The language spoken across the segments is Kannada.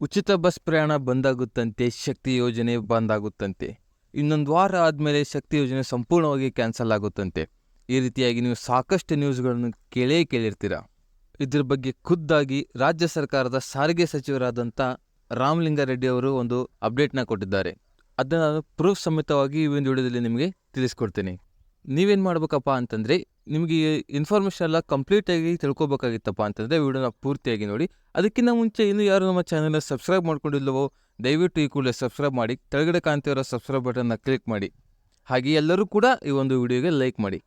ಉಚಿತ ಬಸ್ ಪ್ರಯಾಣ ಬಂದಾಗುತ್ತಂತೆ, ಶಕ್ತಿ ಯೋಜನೆ ಬಂದಾಗುತ್ತಂತೆ. ಇನ್ನೊಂದು ವಾರ ಆದಮೇಲೆ ಶಕ್ತಿ ಯೋಜನೆ ಸಂಪೂರ್ಣವಾಗಿ ಕ್ಯಾನ್ಸಲ್ ಆಗುತ್ತಂತೆ. ಈ ರೀತಿಯಾಗಿ ನೀವು ಸಾಕಷ್ಟು ನ್ಯೂಸ್ಗಳನ್ನು ಕೇಳೇ ಕೇಳಿರ್ತೀರ. ಇದ್ರ ಬಗ್ಗೆ ಖುದ್ದಾಗಿ ರಾಜ್ಯ ಸರ್ಕಾರದ ಸಾರಿಗೆ ಸಚಿವರಾದಂಥ ರಾಮಲಿಂಗಾರೆಡ್ಡಿ ಅವರು ಒಂದು ಅಪ್ಡೇಟ್ನ ಕೊಟ್ಟಿದ್ದಾರೆ. ಅದನ್ನು ನಾನು ಪ್ರೂಫ್ ಸಮೇತವಾಗಿ ಈ ಒಂದು ವಿಡಿಯೋದಲ್ಲಿ ನಿಮಗೆ ತಿಳಿಸ್ಕೊಡ್ತೀನಿ. ನೀವೇನು ಮಾಡ್ಬೇಕಪ್ಪ ಅಂತಂದರೆ, ನಿಮಗೆ ಇನ್ಫಾರ್ಮೇಷನ್ ಎಲ್ಲ ಕಂಪ್ಲೀಟಾಗಿ ತಿಳ್ಕೊಬೇಕಾಗಿತ್ತಪ್ಪ ಅಂತಂದರೆ, ವಿಡಿಯೋನ ಪೂರ್ತಿಯಾಗಿ ನೋಡಿ. ಅದಕ್ಕಿಂತ ಮುಂಚೆ ಇನ್ನೂ ಯಾರು ನಮ್ಮ ಚಾನಲ್ನ ಸಬ್ಸ್ಕ್ರೈಬ್ ಮಾಡ್ಕೊಂಡಿಲ್ಲವೋ ದಯವಿಟ್ಟು ಈ ಕೂಡಲೇ ಸಬ್ಸ್ಕ್ರೈಬ್ ಮಾಡಿ, ಕೆಳಗಡೆ ಕಾಣ್ತಿರೋ ಸಬ್ಸ್ಕ್ರೈಬ್ ಬಟನ್ನ ಕ್ಲಿಕ್ ಮಾಡಿ. ಹಾಗೆ ಎಲ್ಲರೂ ಕೂಡ ಈ ಒಂದು ವಿಡಿಯೋಗೆ ಲೈಕ್ ಮಾಡಿ.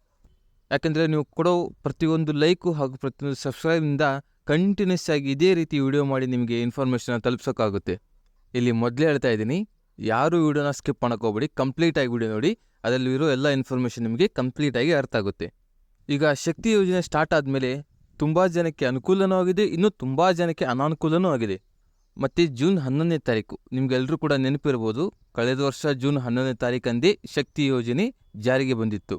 ಯಾಕೆಂದರೆ ನೀವು ಕೊಡೋ ಪ್ರತಿಯೊಂದು ಲೈಕು ಹಾಗೂ ಪ್ರತಿಯೊಂದು ಸಬ್ಸ್ಕ್ರೈಬಿಂದ ಕಂಟಿನ್ಯೂಸ್ ಆಗಿ ಇದೇ ರೀತಿ ವಿಡಿಯೋ ಮಾಡಿ ನಿಮಗೆ ಇನ್ಫಾರ್ಮೇಷನ್ ತಲುಪ್ಸೋಕ್ಕಾಗುತ್ತೆ. ಇಲ್ಲಿ ಮೊದಲೇ ಹೇಳ್ತಾ ಇದ್ದೀನಿ ಯಾರು ವಿಡಿಯೋನ ಸ್ಕಿಪ್ ಮಾಡ್ಕೋಬೇಡಿ ಹೋಗ್ಬೇಡಿ ಕಂಪ್ಲೀಟಾಗಿ ವಿಡಿಯೋ ನೋಡಿ, ಅದರಲ್ಲಿರೋ ಎಲ್ಲ ಇನ್ಫಾರ್ಮೇಷನ್ ನಿಮಗೆ ಕಂಪ್ಲೀಟಾಗಿ ಅರ್ಥ ಆಗುತ್ತೆ. ಈಗ ಶಕ್ತಿ ಯೋಜನೆ ಸ್ಟಾರ್ಟ್ ಆದಮೇಲೆ ತುಂಬ ಜನಕ್ಕೆ ಅನುಕೂಲನೂ ಆಗಿದೆ, ಇನ್ನೂ ತುಂಬ ಜನಕ್ಕೆ ಅನಾನುಕೂಲನೂ ಆಗಿದೆ. ಮತ್ತು ಜೂನ್ ಹನ್ನೊಂದನೇ ತಾರೀಕು ನಿಮಗೆಲ್ಲರೂ ಕೂಡ ನೆನಪಿರ್ಬೋದು, ಕಳೆದ ವರ್ಷ ಜೂನ್ ಹನ್ನೊಂದನೇ ತಾರೀಕಂದೇ ಶಕ್ತಿ ಯೋಜನೆ ಜಾರಿಗೆ ಬಂದಿತ್ತು.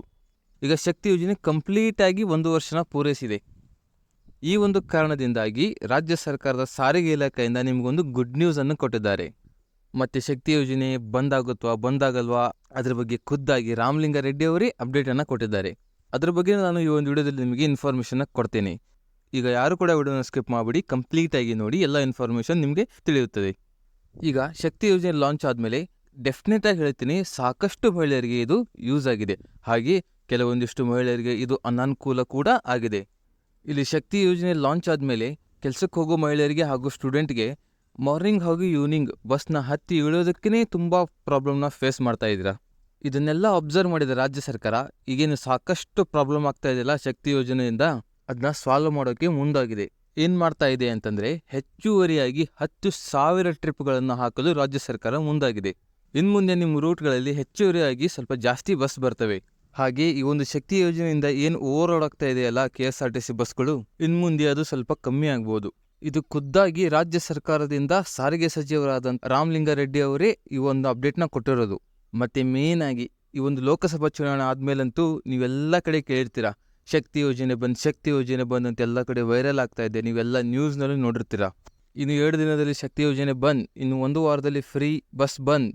ಈಗ ಶಕ್ತಿ ಯೋಜನೆ ಕಂಪ್ಲೀಟಾಗಿ ಒಂದು ವರ್ಷನ ಪೂರೈಸಿದೆ. ಈ ಒಂದು ಕಾರಣದಿಂದಾಗಿ ರಾಜ್ಯ ಸರ್ಕಾರದ ಸಾರಿಗೆ ಇಲಾಖೆಯಿಂದ ನಿಮಗೊಂದು ಗುಡ್ ನ್ಯೂಸನ್ನು ಕೊಟ್ಟಿದ್ದಾರೆ. ಮತ್ತು ಶಕ್ತಿ ಯೋಜನೆ ಬಂದಾಗುತ್ತಾ ಬಂದಾಗಲ್ವಾ ಅದ್ರ ಬಗ್ಗೆ ಖುದ್ದಾಗಿ ರಾಮಲಿಂಗಾರೆಡ್ಡಿ ಅವರೇ ಅಪ್ಡೇಟನ್ನು ಕೊಟ್ಟಿದ್ದಾರೆ. ಅದ್ರ ಬಗ್ಗೆ ನಾನು ಈ ಒಂದು ವಿಡಿಯೋದಲ್ಲಿ ನಿಮಗೆ ಇನ್ಫಾರ್ಮೇಷನ್ ಕೊಡ್ತೇನೆ. ಈಗ ಯಾರು ಕೂಡ ವಿಡಿಯೋನ ಸ್ಕಿಪ್ ಮಾಡಿಬಿಡಿ ಕಂಪ್ಲೀಟಾಗಿ ನೋಡಿ ಎಲ್ಲ ಇನ್ಫಾರ್ಮೇಷನ್ ನಿಮಗೆ ತಿಳಿಯುತ್ತದೆ. ಈಗ ಶಕ್ತಿ ಯೋಜನೆ ಲಾಂಚ್ ಆದಮೇಲೆ ಡೆಫಿನೆಟಾಗಿ ಹೇಳ್ತೀನಿ, ಸಾಕಷ್ಟು ಮಹಿಳೆಯರಿಗೆ ಇದು ಯೂಸ್ ಆಗಿದೆ. ಹಾಗೆ ಕೆಲವೊಂದಿಷ್ಟು ಮಹಿಳೆಯರಿಗೆ ಇದು ಅನಾನುಕೂಲ ಕೂಡ ಆಗಿದೆ. ಇಲ್ಲಿ ಶಕ್ತಿ ಯೋಜನೆ ಲಾಂಚ್ ಆದಮೇಲೆ ಕೆಲಸಕ್ಕೆ ಹೋಗೋ ಮಹಿಳೆಯರಿಗೆ ಹಾಗೂ ಸ್ಟೂಡೆಂಟ್ಗೆ ಮಾರ್ನಿಂಗ್ ಹಾಗೂ ಈವ್ನಿಂಗ್ ಬಸ್ನ ಹತ್ತಿ ಇಳಿಯೋದಕ್ಕೇ ತುಂಬ ಪ್ರಾಬ್ಲಮ್ನ ಫೇಸ್ ಮಾಡ್ತಾ ಇದ್ದೀರಾ? ಇದನ್ನೆಲ್ಲ ಅಬ್ಸರ್ವ್ ಮಾಡಿದ ರಾಜ್ಯ ಸರ್ಕಾರ ಈಗೇನು ಸಾಕಷ್ಟು ಪ್ರಾಬ್ಲಮ್ ಆಗ್ತಾ ಇದೆಯಲ್ಲ ಶಕ್ತಿ ಯೋಜನೆಯಿಂದ ಅದನ್ನ ಸಾಲ್ವ್ ಮಾಡೋಕ್ಕೆ ಮುಂದಾಗಿದೆ. ಏನು ಮಾಡ್ತಾ ಇದೆ ಅಂತಂದರೆ ಹೆಚ್ಚುವರಿಯಾಗಿ ಹತ್ತು ಸಾವಿರ ಟ್ರಿಪ್ಗಳನ್ನು ಹಾಕಲು ರಾಜ್ಯ ಸರ್ಕಾರ ಮುಂದಾಗಿದೆ. ಇನ್ನು ಮುಂದೆ ನಿಮ್ಮ ರೂಟ್ಗಳಲ್ಲಿ ಹೆಚ್ಚುವರಿಯಾಗಿ ಸ್ವಲ್ಪ ಜಾಸ್ತಿ ಬಸ್ ಬರ್ತವೆ. ಹಾಗೆ ಈ ಒಂದು ಶಕ್ತಿ ಯೋಜನೆಯಿಂದ ಏನು ಓವರ್ ಆಗ್ತಾ ಇದೆಯಲ್ಲ K S R T C ಬಸ್ಗಳು ಇನ್ನು ಮುಂದೆ ಅದು ಸ್ವಲ್ಪ ಕಮ್ಮಿ ಆಗ್ಬೋದು. ಇದು ಖುದ್ದಾಗಿ ರಾಜ್ಯ ಸರ್ಕಾರದಿಂದ ಸಾರಿಗೆ ಸಚಿವರಾದಂಥ ರಾಮಲಿಂಗಾರೆಡ್ಡಿ ಅವರೇ ಈ ಒಂದು ಅಪ್ಡೇಟ್ನ ಕೊಟ್ಟಿರೋದು. ಮತ್ತೆ ಆಗಿ ಈ ಒಂದು ಲೋಕಸಭಾ ಚುನಾವಣೆ ಆದಮೇಲಂತೂ ನೀವೆಲ್ಲ ಕಡೆ ಕೇಳಿರ್ತೀರಾ. ಶಕ್ತಿ ಯೋಜನೆ ಬಂದು, ಶಕ್ತಿ ಯೋಜನೆ ಬಂದ್ ಅಂತ ಎಲ್ಲ ಕಡೆ ವೈರಲ್ ಆಗ್ತಾ ಇದೆ. ನೀವೆಲ್ಲ ನ್ಯೂಸ್ನಲ್ಲೂ ನೋಡಿರ್ತೀರಾ. ಇನ್ನು ಎರಡು ದಿನದಲ್ಲಿ ಶಕ್ತಿ ಯೋಜನೆ ಬಂದ್, ಇನ್ನು ಒಂದು ವಾರದಲ್ಲಿ ಫ್ರೀ ಬಸ್ ಬಂದ್,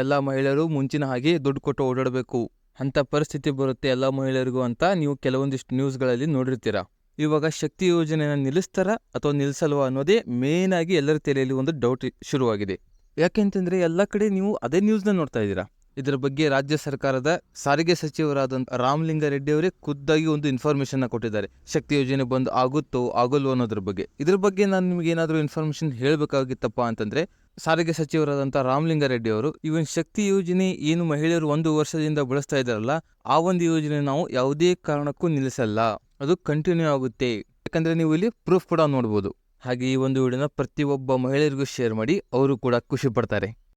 ಎಲ್ಲ ಮಹಿಳೆಯರು ಮುಂಚಿನ ಹಾಗೆ ದುಡ್ಡು ಕೊಟ್ಟು ಓಡಾಡಬೇಕು. ಅಂಥ ಪರಿಸ್ಥಿತಿ ಬರುತ್ತೆ ಎಲ್ಲ ಮಹಿಳೆಯರಿಗೂ ಅಂತ ನೀವು ಕೆಲವೊಂದಿಷ್ಟು ನ್ಯೂಸ್ಗಳಲ್ಲಿ ನೋಡಿರ್ತೀರಾ. ಇವಾಗ ಶಕ್ತಿ ಯೋಜನೆಯನ್ನು ನಿಲ್ಲಿಸ್ತಾರಾ ಅಥವಾ ನಿಲ್ಲಿಸಲ್ವಾ ಅನ್ನೋದೇ ಮೇನ್ ಆಗಿ ಎಲ್ಲರ ತಲೆಯಲ್ಲಿ ಒಂದು ಡೌಟ್ ಶುರುವಾಗಿದೆ. ಯಾಕೆಂತಂದ್ರೆ ಎಲ್ಲ ಕಡೆ ನೀವು ಅದೇ ನ್ಯೂಸ್ನ ನೋಡ್ತಾ ಇದ್ದೀರಾ. ಇದರ ಬಗ್ಗೆ ರಾಜ್ಯ ಸರ್ಕಾರದ ಸಾರಿಗೆ ಸಚಿವರಾದಂಥ ರಾಮಲಿಂಗಾರೆಡ್ಡಿ ಅವರೇ ಖುದ್ದಾಗಿ ಒಂದು ಇನ್ಫಾರ್ಮೇಷನ್ನ ಕೊಟ್ಟಿದ್ದಾರೆ. ಶಕ್ತಿ ಯೋಜನೆ ಬಂದು ಆಗುತ್ತೋ ಆಗಲ್ವೋ ಅನ್ನೋದ್ರ ಬಗ್ಗೆ. ಇದ್ರ ಬಗ್ಗೆ ನಾನು ನಿಮಗೆ ಏನಾದರೂ ಇನ್ಫಾರ್ಮೇಷನ್ ಹೇಳಬೇಕಾಗಿತ್ತಪ್ಪ ಅಂತಂದ್ರೆ ಸಾರಿಗೆ ಸಚಿವರಾದಂಥ ರಾಮಲಿಂಗಾರೆಡ್ಡಿ ಅವರು, ಇವನ್ ಶಕ್ತಿ ಯೋಜನೆ ಏನು ಮಹಿಳೆಯರು ಒಂದು ವರ್ಷದಿಂದ ಬಳಸ್ತಾ ಇದ್ದಾರಲ್ಲ, ಆ ಒಂದು ಯೋಜನೆ ನಾವು ಯಾವುದೇ ಕಾರಣಕ್ಕೂ ನಿಲ್ಲಿಸಲ್ಲ. ಅದು ಕಂಟಿನ್ಯೂ ಆಗುತ್ತೆ. ಯಾಕಂದ್ರೆ ನೀವು ಇಲ್ಲಿ ಪ್ರೂಫ್ ಕೂಡ ನೋಡ್ಬೋದು. ಹಾಗೆ ಈ ಒಂದು ವಿಡಿಯೋನ ಪ್ರತಿಯೊಬ್ಬ ಮಹಿಳೆಯರಿಗೂ ಶೇರ್ ಮಾಡಿ, ಅವರು ಕೂಡ ಖುಷಿ ಪಡ್ತಾರೆ.